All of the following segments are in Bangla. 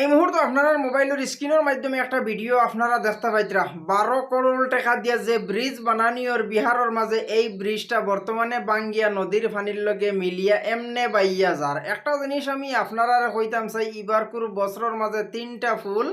এই মুহূর্তে আপনার মোবাইলের স্ক্রিনের মাধ্যমে একটা ভিডিও আপনারা দেখতে পাইতরা বারো করোড় টাকা দিয়ে যে ব্রিজ বানানিওর বিহারের মাঝে এই ব্রিজটা বর্তমানে বাঙ্গিয়া নদীর পানির লগে মিলিয়া এমনে বাইয়া যার। একটা জিনিস আমি আপনারা কইতাম চাই, ইবারকুর বছরের মাঝে তিনটা ফুল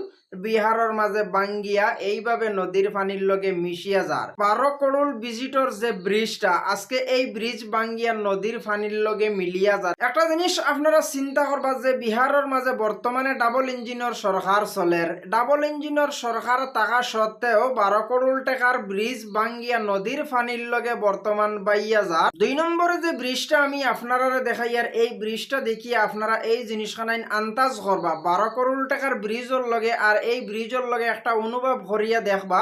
বিহারের মাঝে বাঙ্গিয়া এইভাবে নদীর পানির লগে মিশিয়া যার। বারো করোড় ভিজিটর যে ব্রিজটা, আজকে এই ব্রিজ বাঙ্গিয়া নদীর পানির লগে মিলিয়া যার। একটা জিনিস আপনারা চিন্তা করবা যে বিহারের মাঝে বর্তমানে ডাবল ইঞ্জিনের সরকার চলের ডাবল ইঞ্জিনের সরকার থাকা সত্ত্বেও বারো করোড় টাকার ব্রিজ বাঙ্গিয়া নদীর পানির লগে বর্তমান বাইয়া যার দুই নম্বরে যে ব্রিজটা আমি আপনারা দেখাই আর এই ব্রিজটা দেখিয়ে আপনারা এই জিনিসখানাইন আন্দাজ করবা বারো করোড় টাকার ব্রিজের লগে আর এই ব্রিজের লগে একটা অনুভব করিয়া দেখবা।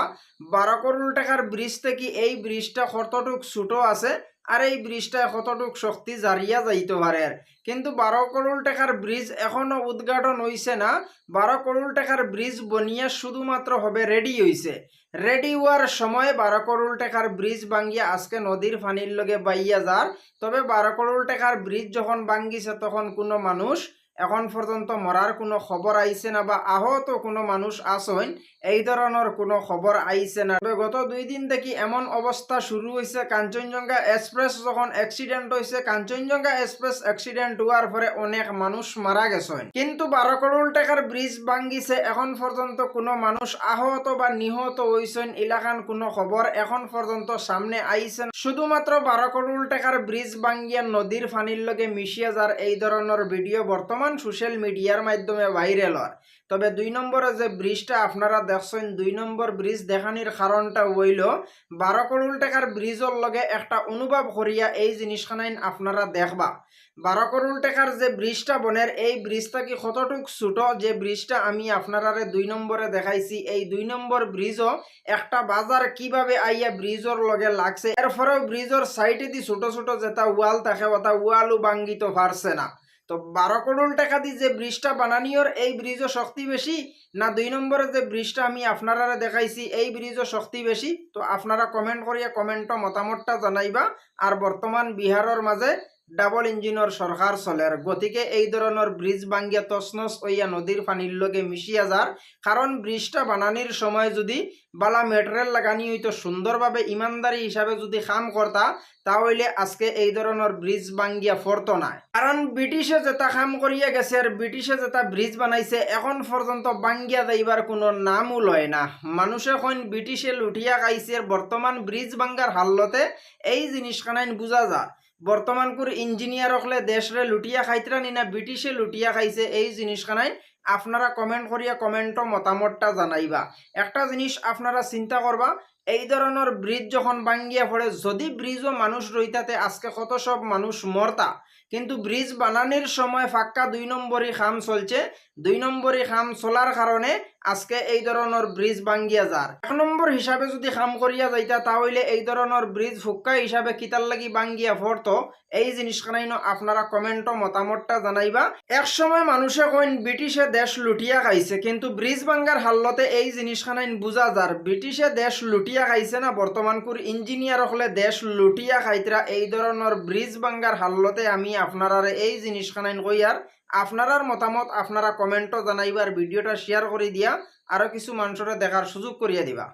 বারো করোড় টাকার ব্রিজ থেকে এই ব্রিজটা কতটুক ছোট আছে। আর এই ব্রিজটা কতটুক শক্তি জারিয়া যাইতে পারে কিন্তু বারো করোল টাকার ব্রিজ এখনও উদ্ঘাটন হয়েছে না বারো করোল টাকার ব্রিজ বনিয়া শুধুমাত্র হবে রেডি হয়েছে রেডি হওয়ার সময় বারো করোল টাকার ব্রিজ ভাঙ্গিয়া আজকে নদীর ফানির লগে বাইয়া যার তবে বারো করোল টাকার ব্রিজ যখন ভাঙ্গিছে তখন কোনো মানুষ এখন পর্যন্ত মরার কোনো খবর আইছে না বা আহত কোনো মানুষ আসেন এই ধরনের কোনো খবর আইছে না তবে গত দুই দিন থেকে এমন অবস্থা শুরু হয়েছে কাঞ্চনজঙ্ঘা এক্সপ্রেস যখন অ্যাক্সিডেন্ট হয়েছে কাঞ্চনজঙ্ঘা এক্সপ্রেস অ্যাক্সিডেন্ট হওয়ার পরে অনেক মানুষ মারা গেছেন কিন্তু বারো করোড় টাকার ব্রিজ ভাঙ্গিছে এখন পর্যন্ত কোনো মানুষ আহত বা নিহত হয়েছেন এলাকান কোনো খবর এখন পর্যন্ত সামনে আইছে। শুধুমাত্র বারো করোড় টাকার ব্রিজ ভাঙ্গিয়া নদীর ফানির লগে মিশিয়া যার এই ধরনের ভিডিও বর্তমান সোশ্যাল মিডিয়ার মাধ্যমে ভাইরাল হয়। তবে দুই নম্বরে যে ব্রিজটা আপনারা দেখছেন, দুই নম্বর ব্রিজ দেখানির কারণটা হইল বারো করোড় টাকার ব্রিজের লগে একটা অনুভব করিয়া এই জিনিসখানাইন আপনারা দেখবা। বারো করোড় টাকার যে ব্রিজটা বনের, এই ব্রিজটা কি কতটুক ছোট? যে ব্রিজটা আমি আপনারারে দুই নম্বরে দেখাইছি, এই দুই নম্বর ব্রিজও একটা বাজার কীভাবে আইয়া ব্রিজের লগে লাগছে? এরপরেও ব্রিজের সাইডে দি ছোট ছোট যেটা ওয়াল থাকে, ওটা ওয়ালও ভাঙ্গিতে পারছে না। তো বারো করোড় টাকা দিয়ে যে ব্রিজটা বানানিওর এই ব্রিজও শক্তি বেশি? না দুই নম্বরে যে ব্রিজটা আমি আপনারা দেখাইছি, এই ব্রিজও শক্তি বেশি? তো আপনারা কমেন্ট করিয়া কমেন্টও মতামতটা জানাইবা। আর বর্তমান বিহারের মাঝে ডাবল ইঞ্জিনের সরকার চলের গতিকে এই ধরনের ব্রিজ ভাঙ্গিয়া তছনছ হইয়া নদীর পানির লগে মিশিয়া যার কারণ ব্রিজটা বানানির সময় যদি বালা মেটেরিয়াল লাগানি হইতো সুন্দরভাবে ইমানদারি হিসাবে যদি কাম করতা তাহলে আজকে এই ধরনের ব্রিজ ভাঙ্গিয়া ফরতো না কারণ ব্রিটিশে যেটা কাম করিয়া গেছে আর ব্রিটিশে যেটা ব্রিজ বানাইছে, এখন পর্যন্ত ভাঙ্গিয়া যাইবার কোনো নামও লয় না। মানুষে কইন ব্রিটিশে লুটিয়া খাইছে বর্তমান ব্রিজ ভাঙ্গার হাল্লতে এই জিনিসখানাইন বুঝা যায়। বর্তমান কুর ইঞ্জিনিয়ার হলে দেশরে লুটিয়া খাইতরা নি না ব্রিটিশে লুটিয়া খাইছে এই জিনিসখানাই আপনারা কমেন্ট করিয়া কমেন্টও মতামতটা জানাইবা। একটা জিনিস আপনারা চিন্তা করবা এই ধরনের ব্রিজ যখন ভাঙ্গিয়া পড়ে যদি ব্রিজও মানুষ রইতাতে আজকে কত সব মানুষ মরতা কিন্তু ব্রিজ বানানির সময় ফাক্কা দুই নম্বরই খাম চলছে। দুই নম্বরই খাম চলার কারণে আজকে এই ধরনের ব্রিজ ভাঙ্গিয়া যার। এক নম্বর হিসাবে যদি খাম করিয়া যাইতা তাহলে এই ধরনের ব্রিজ ফুক্কা হিসাবে কিতার লাগি ভাঙ্গিয়া পড়তো এই জিনিসখানাই আপনারা কমেন্টও মতামতটা জানাইবা। এক সময় মানুষে কইন, ব্রিটিশে দেশ লুটিয়া খাইছে কিন্তু ব্রিজ ভাঙ্গার হাল্লতে এই জিনিসখানাইন বুঝা যার। ব্রিটিশে দেশ লুটিয়া খাইছে না, বর্তমান কুর ইঞ্জিনিয়ার হলে দেশ লুটিয়া খাইতরা, এই ধরনের ব্রিজ ভাঙ্গার হাল্লতে আমি আপনারারে এই জিনিসখানাইন কইয়ার আপনারার মতামত আপনারা কমেন্টও জানাইবার ভিডিওটা শেয়ার করে দিয়া আরও কিছু মানুষরা দেখার সুযোগ করিয়া দিবা।